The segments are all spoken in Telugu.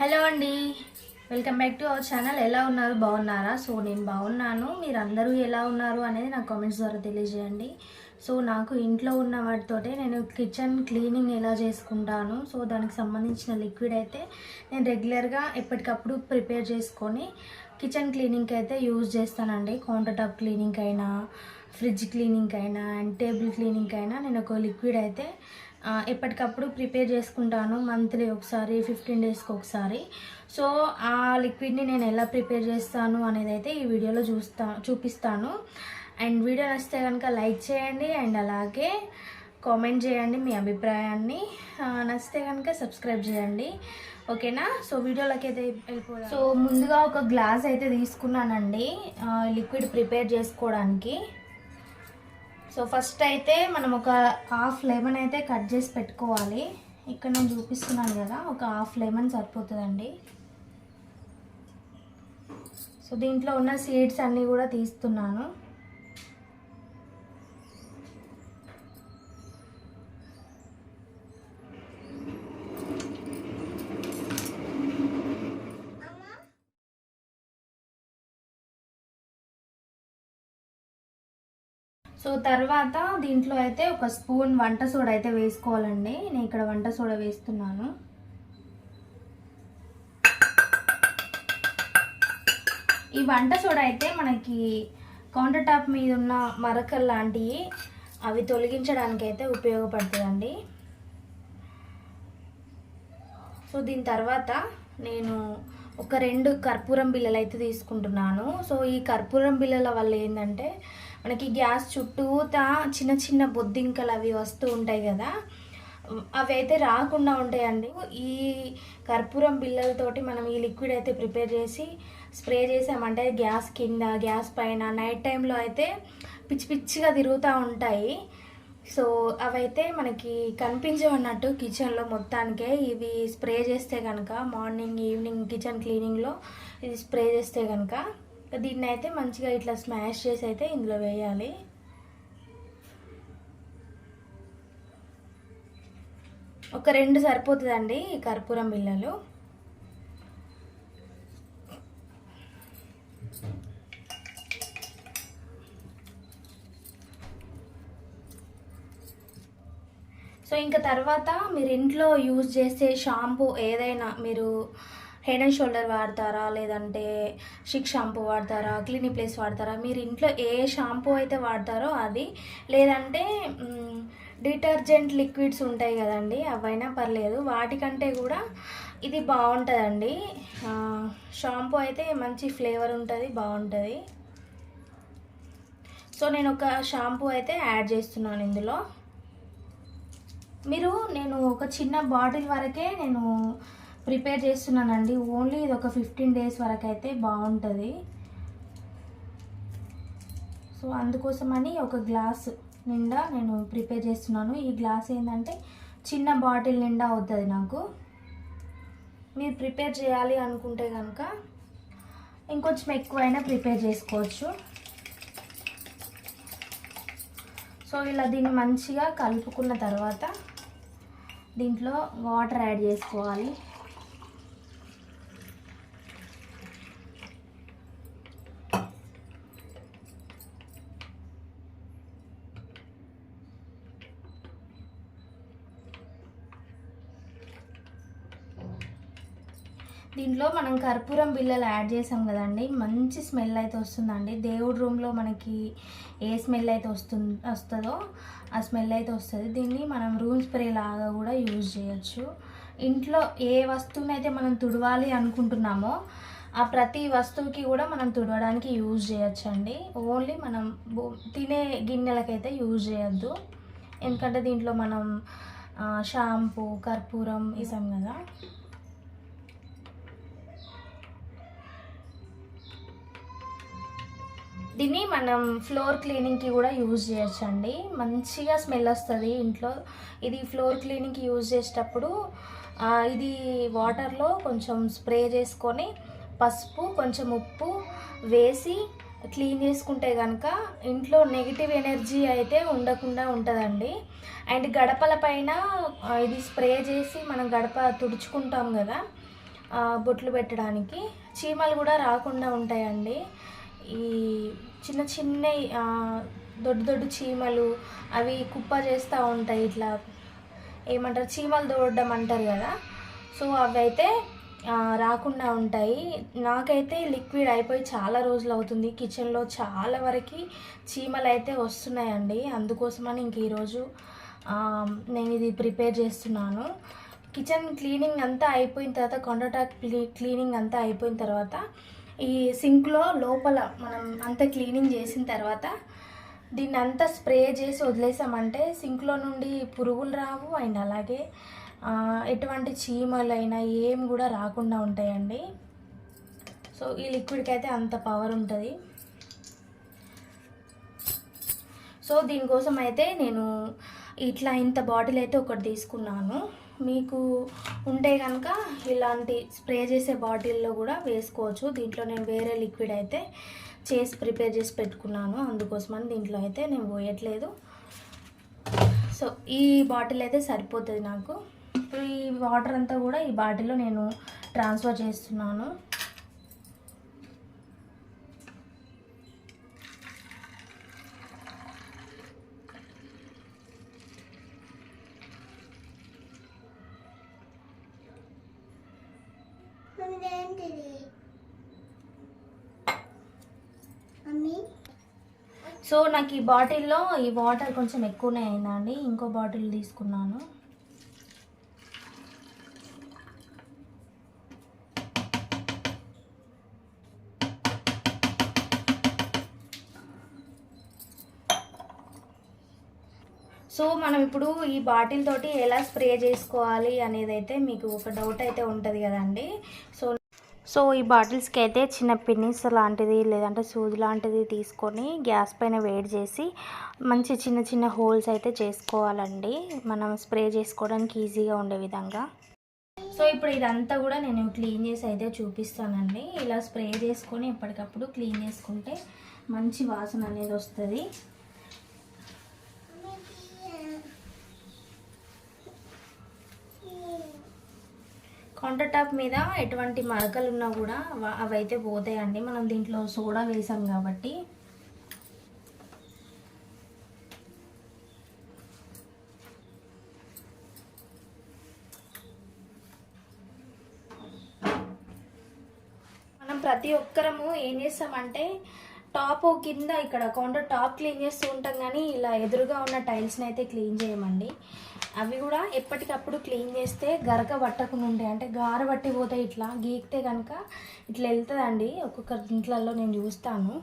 హలో అండి. Welcome back to our channel ఎలా ఉన్నారు? బాగున్నారా? సో నేను బాగున్నాను. మీరు అందరూ ఎలా ఉన్నారు అనేది నాకు కామెంట్స్ ద్వారా తెలియజేయండి. సో నాకు ఇంట్లో ఉన్న వాటితోటే నేను కిచెన్ క్లీనింగ్ ఎలా చేసుకుంటాను? సో దానికి సంబంధించిన లిక్విడ్ అయితే నేను రెగ్యులర్గా ఎప్పటికప్పుడు ప్రిపేర్ చేసుకొని కిచెన్ క్లీనింగ్కి అయితే యూజ్ చేస్తానండి. కౌంటర్ టాప్ క్లీనింగ్ అయినా ఫ్రిడ్జ్ క్లీనింగ్ అయినా అండ్ టేబుల్ క్లీనింగ్ అయినా నేను ఒక లిక్విడ్ అయితే ఎప్పటికప్పుడు ప్రిపేర్ చేసుకుంటాను మంత్లీ ఒకసారి ఫిఫ్టీన్ డేస్కి ఒకసారి. సో ఆ లిక్విడ్ని నేను ఎలా ప్రిపేర్ చేస్తాను అనేది అయితే ఈ వీడియోలో చూస్తా చూపిస్తాను. అండ్ వీడియో నచ్చితే కనుక లైక్ చేయండి అండ్ అలాగే కామెంట్ చేయండి మీ అభిప్రాయాన్ని. నచ్చితే కనుక సబ్స్క్రైబ్ చేయండి. ఓకేనా? సో వీడియోలోకి అయితే వెళ్ళిపోదాం. సో ముందుగా ఒక గ్లాస్ అయితే తీసుకున్నానండి లిక్విడ్ ప్రిపేర్ చేసుకోవడానికి. సో ఫస్ట్ అయితే మనం ఒక హాఫ్ లెమన్ అయితే కట్ చేసి పెట్టుకోవాలి. ఇక్కడ నేను చూపిస్తున్నాను కదా ఒక హాఫ్ లెమన్ సరిపోతుందండి. సో దీంట్లో ఉన్న సీడ్స్ అన్నీ కూడా తీస్తున్నాను. సో తర్వాత దీంట్లో అయితే ఒక స్పూన్ వంట సోడా అయితే వేసుకోవాలండి. నేను ఇక్కడ వంట సోడా వేస్తున్నాను. ఈ వంట సోడా అయితే మనకి కౌంటర్ టాప్ మీద ఉన్న మరకలు లాంటివి అవి తొలగించడానికి అయితే ఉపయోగపడుతుందండి. సో దీని తర్వాత నేను ఒక రెండు కర్పూరం బిళ్ళలు అయితే తీసుకుంటున్నాను. సో ఈ కర్పూరం బిళ్ళల వల్ల ఏంటంటే మనకి గ్యాస్ చుట్టూతా చిన్న చిన్న బొద్దింకలు అవి వస్తూ ఉంటాయి కదా అవి అయితే రాకుండా ఉంటాయండి. ఈ కర్పూరం బిళ్ళలతోటి మనం ఈ లిక్విడ్ అయితే ప్రిపేర్ చేసి స్ప్రే చేసామంటే గ్యాస్ కింద గ్యాస్ పైన నైట్ టైంలో అయితే పిచ్చి పిచ్చిగా తిరుగుతూ ఉంటాయి. సో అవైతే మనకి కనిపించవన్నట్టు కిచెన్లో మొత్తానికే. ఇవి స్ప్రే చేస్తే కనుక మార్నింగ్ ఈవినింగ్ కిచెన్ క్లీనింగ్లో ఇది స్ప్రే చేస్తే కనుక దీన్ని అయితే మంచిగా ఇట్లా స్మాష్ చేసి అయితే ఇందులో వేయాలి. ఒక రెండు సరిపోతుందండి ఈ కర్పూరం బిళ్ళలు. సో ఇంకా తర్వాత మీరు ఇంట్లో యూజ్ చేసే షాంపూ ఏదైనా మీరు హెడ్ అండ్ షోల్డర్ వాడతారా? లేదంటే షిక్ షాంపూ వాడతారా? క్లినిక్ ప్లేస్ వాడతారా? మీరు ఇంట్లో ఏ షాంపూ అయితే వాడతారో అది. లేదంటే డిటర్జెంట్ లిక్విడ్స్ ఉంటాయి కదండి అవైనా పర్లేదు. వాటికంటే కూడా ఇది బాగుంటుందండి. షాంపూ అయితే మంచి ఫ్లేవర్ ఉంటుంది బాగుంటుంది. సో నేను ఒక షాంపూ అయితే యాడ్ చేస్తున్నాను ఇందులో. మీరు నేను ఒక చిన్న బాటిల్ వరకే నేను ప్రిపేర్ చేస్తున్నానండి. ఓన్లీ ఇది ఒక ఫిఫ్టీన్ డేస్ వరకు అయితే బాగుంటుంది. సో అందుకోసమని ఒక గ్లాస్ నిండా నేను ప్రిపేర్ చేస్తున్నాను. ఈ గ్లాస్ ఏంటంటే చిన్న బాటిల్ నిండా అవుతుంది నాకు. మీరు ప్రిపేర్ చేయాలి అనుకుంటే కనుక ఇంకొంచెం ఎక్కువైనా ప్రిపేర్ చేసుకోవచ్చు. సో ఇలా దీన్ని మంచిగా కలుపుకున్న తర్వాత దీంట్లో వాటర్ యాడ్ చేసుకోవాలి. దీంట్లో మనం కర్పూరం బిళ్ళలు యాడ్ చేసాం కదండి. మంచి స్మెల్ అయితే వస్తుందండి. దేవుడి రూమ్లో మనకి ఏ స్మెల్ అయితే వస్తుంది వస్తుందో ఆ స్మెల్ అయితే వస్తుంది. దీన్ని మనం రూమ్ స్ప్రే లాగా కూడా యూజ్ చేయొచ్చు. ఇంట్లో ఏ వస్తువుని అయితే మనం తుడవాలి అనుకుంటున్నామో ఆ ప్రతి వస్తువుకి కూడా మనం తుడవడానికి యూజ్ చేయొచ్చండి. ఓన్లీ మనం తినే గిన్నెలకైతే యూజ్ చేయొద్దు. ఎందుకంటే దీంట్లో మనం షాంపూ కర్పూరం ఇసాం కదా. దీన్ని మనం ఫ్లోర్ క్లీనింగ్కి కూడా యూజ్ చేయొచ్చండి. మంచిగా స్మెల్ వస్తుంది ఇంట్లో. ఇది ఫ్లోర్ క్లీనింగ్కి యూజ్ చేసేటప్పుడు ఇది వాటర్లో కొంచెం స్ప్రే చేసుకొని పసుపు కొంచెం ఉప్పు వేసి క్లీన్ చేసుకుంటే కనుక ఇంట్లో నెగిటివ్ ఎనర్జీ అయితే ఉండకుండా ఉంటుందండి. అండ్ గడపల పైన ఇది స్ప్రే చేసి మనం గడప తుడుచుకుంటాం కదా బొట్లు పెట్టడానికి. చీమలు కూడా రాకుండా ఉంటాయండి. ఈ చిన్న చిన్న దొడ్డు దొడ్డు చీమలు అవి కుప్ప చేస్తూ ఉంటాయి ఇట్లా. ఏమంటారు? చీమలు దోడడం అంటారు కదా. సో అవి అయితే రాకుండా ఉంటాయి. నాకైతే లిక్విడ్ అయిపోయి చాలా రోజులు అవుతుంది. కిచెన్లో చాలా వరకు చీమలు అయితే వస్తున్నాయండి. అందుకోసమని ఇంక ఈరోజు నేను ఇది ప్రిపేర్ చేస్తున్నాను. కిచెన్ క్లీనింగ్ అంతా అయిపోయిన తర్వాత కౌంటర్ క్లీనింగ్ అంతా అయిపోయిన తర్వాత ఈ సింక్లో లోపల మనం అంతా క్లీనింగ్ చేసిన తర్వాత దీన్ని అంతా స్ప్రే చేసి వదిలేసామంటే సింక్లో నుండి పురుగులు రావు అండ్ అలాగే ఎటువంటి చీమలైనా ఏం కూడా రాకుండా ఉంటాయండి. సో ఈ లిక్విడ్కి అయితే అంత పవర్ ఉంటుంది. సో దీనికోసం అయితే నేను ఇట్లా ఇంత బాటిల్ అయితే ఒకటి తీసుకున్నాను. మీకు ఉంటే కనుక ఇలాంటి స్ప్రే చేసే బాటిల్లో కూడా వేసుకోవచ్చు. దీంట్లో నేను వేరే లిక్విడ్ అయితే చేసి ప్రిపేర్ చేసి పెట్టుకున్నాను. అందుకోసమని దీంట్లో అయితే నేను పోయట్లేదు. సో ఈ బాటిల్ అయితే సరిపోతుంది నాకు. ఇప్పుడు ఈ వాటర్ అంతా కూడా ఈ బాటిల్లో నేను ట్రాన్స్ఫర్ చేస్తున్నాను. సో నాకు ఈ బాటిల్లో ఈ వాటర్ కొంచెం ఎక్కువనే అయిందండి. ఇంకో బాటిల్ తీసుకున్నాను. సో మనం ఇప్పుడు ఈ బాటిల్ తోటి ఎలా స్ప్రే చేసుకోవాలి అనేది అయితే మీకు ఒక డౌట్ అయితే ఉంటుంది కదండి. సో సో ఈ బాటిల్స్కి అయితే చిన్న పిన్నిస్ లాంటిది లేదంటే సూది లాంటిది తీసుకొని గ్యాస్ పైన వేడి చేసి మంచి చిన్న చిన్న హోల్స్ అయితే చేసుకోవాలండి. మనం స్ప్రే చేసుకోవడానికి ఈజీగా ఉండే విధంగా. సో ఇప్పుడు ఇదంతా కూడా నేను క్లీన్ చేసి అయితే చూపిస్తానండి. ఇలా స్ప్రే చేసుకొని ఎప్పటికప్పుడు క్లీన్ చేసుకుంటే మంచి వాసన అనేది వస్తుంది. కౌంటర్ టాప్ మీద ఎటువంటి మరకలు ఉన్నా కూడా అవైతే పోతాయండి. మనం దీంట్లో సోడా వేసాం కాబట్టి. మనం ప్రతి ఒక్కరము ఏం చేస్తామంటే టాప్ కింద ఇక్కడ కౌంటర్ టాప్ క్లీన్ చేస్తూ ఉంటాం కానీ ఇలా ఎదురుగా ఉన్న టైల్స్ని అయితే క్లీన్ చేయమండి. అవి కూడా ఎప్పటికప్పుడు క్లీన్ చేస్తే గరక పట్టకుండా ఉంటాయి. అంటే గార పట్టి పోతాయి ఇట్లా గీకితే కనుక ఇట్లా వెళ్తుందండి. ఒక్కొక్క ఇంట్లలో నేను చూస్తాను.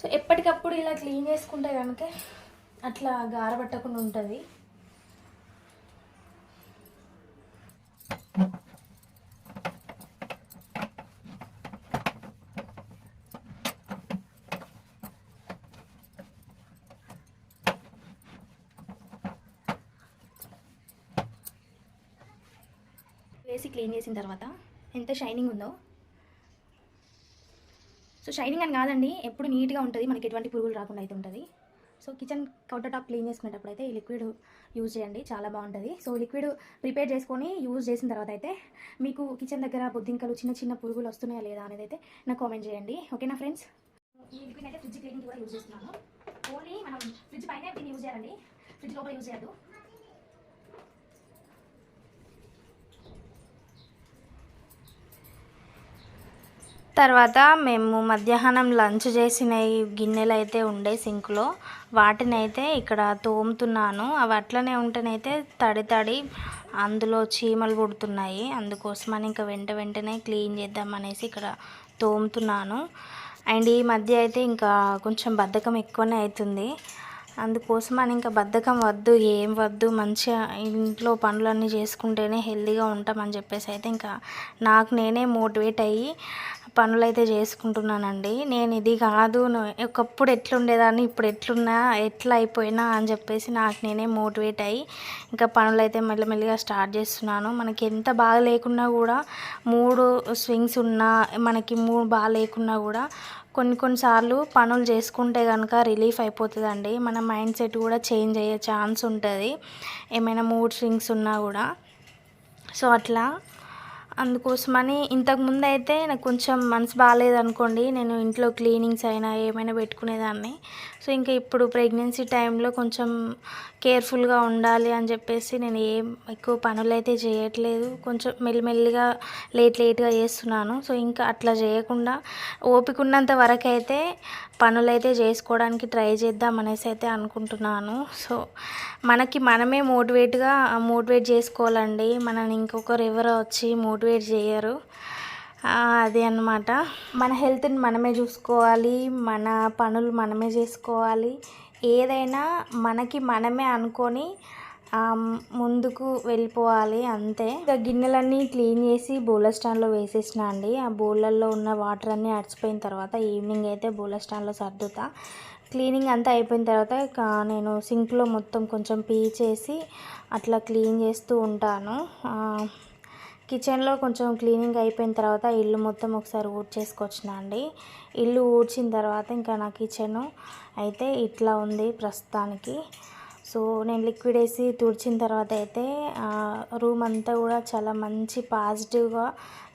సో ఎప్పటికప్పుడు ఇలా క్లీన్ చేసుకుంటే కనుక అట్లా గార పట్టకుండా ఉంటుంది. వేసి క్లీన్ చేసిన తర్వాత ఎంత షైనింగ్ ఉందో. సో షైనింగ్ అని కాదండి ఎప్పుడు నీట్గా ఉంటుంది మనకి ఎటువంటి పురుగులు రాకుండా అయితే ఉంటుంది. So kitchen counter top clean చేసుకునేటప్పుడు అయితే ఈ లిక్విడ్ యూజ్ చేయండి చాలా బాగుంటుంది. సో లిక్విడ్ ప్రిపేర్ చేసుకొని యూజ్ చేసిన తర్వాత అయితే మీకు కిచెన్ దగ్గర బొద్దింకలు చిన్న చిన్న పురుగులు వస్తున్నాయా లేదా అనేది అయితే నాకు కామెంట్ చేయండి. ఓకేనా ఫ్రెండ్స్? ఈ లిక్విడ్ అయితే ఫ్రిడ్జ్ క్లీనింగ్ కూడా యూజ్ చేస్తున్నాను ఓన్లీ మనం ఫ్రిడ్జ్ పైన దీన్ని యూజ్ చేయాలండి. ఫ్రిడ్జ్ లోపల యూజ్ చేయద్దు. తర్వాత మేము మధ్యాహ్నం లంచ్ చేసిన ఈ గిన్నెలు అయితే ఉండే సింక్లో. వాటిని అయితే ఇక్కడ తోముతున్నాను. అవి అట్లనే ఉంటేనైతే తడి తడి అందులో చీమలు పుడుతున్నాయి. అందుకోసమని ఇంకా వెంట వెంటనే క్లీన్ చేద్దామనేసి ఇక్కడ తోముతున్నాను. అండ్ ఈ మధ్య అయితే ఇంకా కొంచెం బద్ధకం ఎక్కువనే అవుతుంది అందుకోసం అని ఇంకా బద్ధకం వద్దు ఏం వద్దు మంచిగా ఇంట్లో పనులన్నీ చేసుకుంటేనే హెల్తీగా ఉంటామని చెప్పేసి అయితే ఇంకా నాకు నేనే మోటివేట్ అయ్యి పనులు అయితే చేసుకుంటున్నానండి. నేను ఇది కాదు ఒకప్పుడు ఎట్లుండేదాన్ని ఇప్పుడు ఎట్లున్నా ఎట్లా అయిపోయినా అని చెప్పేసి నాకు నేనే మోటివేట్ అయ్యి ఇంకా పనులు అయితే మెల్లమెల్లిగా స్టార్ట్ చేస్తున్నాను. మనకి ఎంత బాగా లేకున్నా కూడా మూడు స్వింగ్స్ ఉన్నా మనకి మూడు బాగా లేకున్నా కూడా కొన్ని కొన్నిసార్లు పనులు చేసుకుంటే కనుక రిలీఫ్ అయిపోతుందండి. మన మైండ్ సెట్ కూడా చేంజ్ అయ్యే ఛాన్స్ ఉంటుంది. ఏమైనా మూడ్ స్వింగ్స్ ఉన్నా కూడా. సో అట్లా అందుకోసమని ఇంతకుముందు అయితే నాకు కొంచెం మనసు బాగాలేదు అనుకోండి నేను ఇంట్లో క్లీనింగ్స్ అయినా ఏమైనా పెట్టుకునేదాన్ని. సో ఇంకా ఇప్పుడు ప్రెగ్నెన్సీ టైంలో కొంచెం కేర్ఫుల్గా ఉండాలి అని చెప్పేసి నేను ఏం ఎక్కువ పనులు అయితే చేయట్లేదు. కొంచెం మెల్లిమెల్లిగా లేట్ లేట్గా చేస్తున్నాను. సో ఇంకా అట్లా చేయకుండా ఓపిక ఉన్నంత వరకు అయితే పనులు అయితే చేసుకోవడానికి ట్రై చేద్దాం అనేసి అయితే అనుకుంటున్నాను. సో మనకి మనమే మోటివేట్గా మోటివేట్ చేసుకోవాలండి. మనని ఇంకొకరు ఎవరో వచ్చి మోటివేట్ చేయరు. అది అన్నమాట. మన హెల్త్ని మనమే చూసుకోవాలి మన పనులు మనమే చేసుకోవాలి. ఏదైనా మనకి మనమే అనుకొని ముందుకు వెళ్ళిపోవాలి అంతే. ఇంకా గిన్నెలన్నీ క్లీన్ చేసి బౌలర్ స్టాండ్లో వేసేసిన అండి. ఆ బౌలర్లో ఉన్న వాటర్ అన్నీ అడిచిపోయిన తర్వాత ఈవినింగ్ అయితే బౌలర్ స్టాండ్లో సర్దుతా. క్లీనింగ్ అంతా అయిపోయిన తర్వాత నేను సింక్లో మొత్తం కొంచెం పీచేసి అట్లా క్లీన్ చేస్తూ ఉంటాను. కిచెన్లో కొంచెం క్లీనింగ్ అయిపోయిన తర్వాత ఇల్లు మొత్తం ఒకసారి ఊడ్చేసుకొచ్చిన అండి. ఇల్లు ఊడ్చిన తర్వాత ఇంకా నా కిచెన్ అయితే ఇట్లా ఉంది ప్రస్తుతానికి. సో నేను లిక్విడ్ వేసి తుడిచిన తర్వాత అయితే రూమ్ అంతా కూడా చాలా మంచి పాజిటివ్గా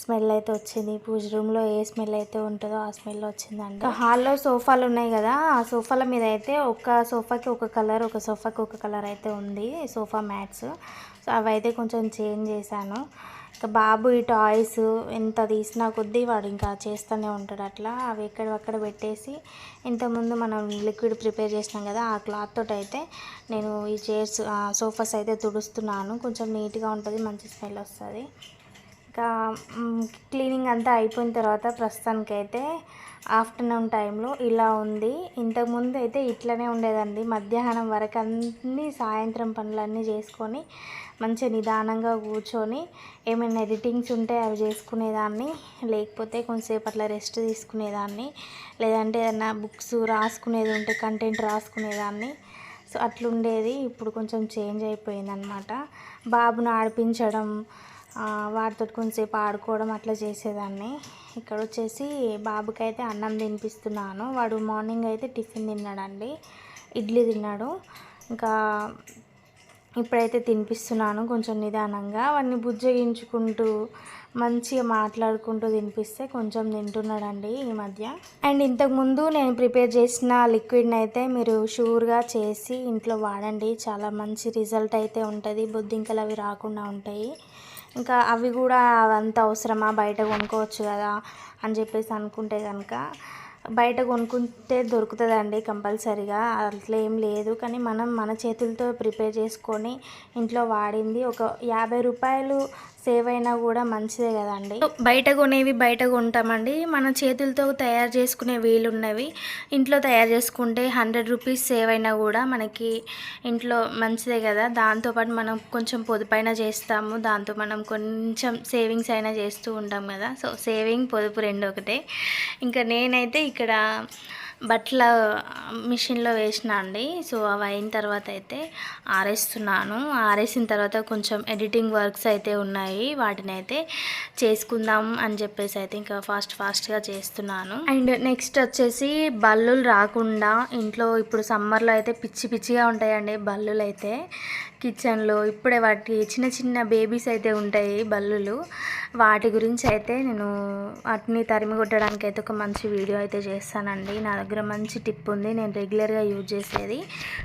స్మెల్ అయితే వచ్చింది. పూజ రూమ్లో ఏ స్మెల్ అయితే ఉంటుందో ఆ స్మెల్ వచ్చిందండి. హాల్లో సోఫాలు ఉన్నాయి కదా ఆ సోఫాల మీద అయితే ఒక సోఫాకి ఒక కలర్ ఒక సోఫాకి ఒక కలర్ అయితే ఉంది సోఫా మ్యాట్స్. సో అవి అయితే కొంచెం చేంజ్ చేశాను. ఇంకా బాబు ఈ టాయ్స్ ఎంత తీసినా కొద్దీ వాడు ఇంకా చేస్తూనే ఉంటాడు అట్లా. అవి ఎక్కడక్కడ పెట్టేసి ఇంతకుముందు మనం లిక్విడ్ ప్రిపేర్ చేసినాం కదా ఆ క్లాత్ తోటి అయితే నేను ఈ చైర్స్ సోఫాస్ అయితే తుడుస్తున్నాను. కొంచెం నీట్గా ఉంటుంది మంచి స్మెల్ వస్తుంది. ఇంకా క్లీనింగ్ అంతా అయిపోయిన తర్వాత ప్రస్తుతానికైతే ఆఫ్టర్నూన్ టైంలో ఇలా ఉంది. ఇంతకుముందు అయితే ఇట్లనే ఉండేదండి. మధ్యాహ్నం వరకు అన్నీ సాయంత్రం పనులన్నీ చేసుకొని మంచిగా నిదానంగా కూర్చొని ఏమైనా ఎడిటింగ్స్ ఉంటే అవి చేసుకునేదాన్ని. లేకపోతే కొంచెంసేపు అట్లా రెస్ట్ తీసుకునేదాన్ని. లేదంటే ఏదైనా బుక్స్ రాసుకునేది ఉంటే కంటెంట్ రాసుకునేదాన్ని. సో అట్లుండేది. ఇప్పుడు కొంచెం చేంజ్ అయిపోయిందనమాట బాబును ఆడిపించడం వాటితో కొంచెంసేపు ఆడుకోవడం అట్లా చేసేదాన్ని. ఇక్కడ వచ్చేసి బాబుకి అయితే అన్నం తినిపిస్తున్నాను. వాడు మార్నింగ్ అయితే టిఫిన్ తిన్నాడండి. ఇడ్లీ తిన్నాడు. ఇంకా ఇప్పుడైతే తినిపిస్తున్నాను కొంచెం నిదానంగా. వాడిని బుజ్జగించుకుంటూ మంచిగా మాట్లాడుకుంటూ తినిపిస్తే కొంచెం తింటున్నాడండి ఈ మధ్య. అండ్ ఇంతకుముందు నేను ప్రిపేర్ చేసిన లిక్విడ్ని అయితే మీరు షూర్గా చేసి ఇంట్లో వాడండి. చాలా మంచి రిజల్ట్ అయితే ఉంటుంది. బొద్దింకలు అవి రాకుండా ఉంటాయి. ఇంకా అవి కూడా అంత అవసరమా? బయట కొనుక్కోవచ్చు కదా అని చెప్పేసి అనుకుంటే కనుక బయట కొనుక్కుంటే దొరుకుతుందండి కంపల్సరీగా. అట్లా ఏం లేదు. కానీ మనం మన చేతులతో ప్రిపేర్ చేసుకొని ఇంట్లో వాడింది ఒక యాభై రూపాయలు సేవ్ అయినా కూడా మంచిదే కదండి. బయట కొనేవి బయట కొంటామండి. మన చేతులతో తయారు చేసుకునే వీలున్నవి ఇంట్లో తయారు చేసుకుంటే హండ్రెడ్ రూపీస్ సేవ్ అయినా కూడా మనకి ఇంట్లో మంచిదే కదా. దాంతోపాటు మనం కొంచెం పొదుపైన చేస్తాము. దాంతో మనం కొంచెం సేవింగ్స్ అయినా చేస్తూ ఉంటాం కదా. సో సేవింగ్ పొదుపు రెండు ఒకటే. ఇంకా నేనైతే ఇక్కడ బట్టల మిషన్లో వేసిన అండి. సో అవి అయిన తర్వాత అయితే ఆరేస్తున్నాను. ఆరేసిన తర్వాత కొంచెం ఎడిటింగ్ వర్క్స్ అయితే ఉన్నాయి. వాటిని అయితే చేసుకుందాం అని చెప్పేసి అయితే ఇంకా ఫాస్ట్ ఫాస్ట్గా చేస్తున్నాను. అండ్ నెక్స్ట్ వచ్చేసి బల్లులు రాకుండా ఇంట్లో ఇప్పుడు సమ్మర్లో అయితే పిచ్చి పిచ్చిగా ఉంటాయండి బల్లులు అయితే. కిచెన్లో ఇప్పుడే వాటి చిన్న చిన్న బేబీస్ అయితే ఉంటాయి బల్లులు. వాటి గురించి అయితే నేను వాటిని తరిమి కొట్టడానికి అయితే ఒక మంచి వీడియో అయితే చేస్తానండి. నా దగ్గర మంచి టిప్ ఉంది. నేను రెగ్యులర్గా యూజ్ చేసేది.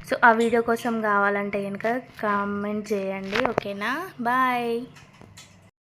సో ఆ వీడియో కోసం కావాలంటే కనుక కామెంట్ చేయండి. ఓకేనా? బాయ్.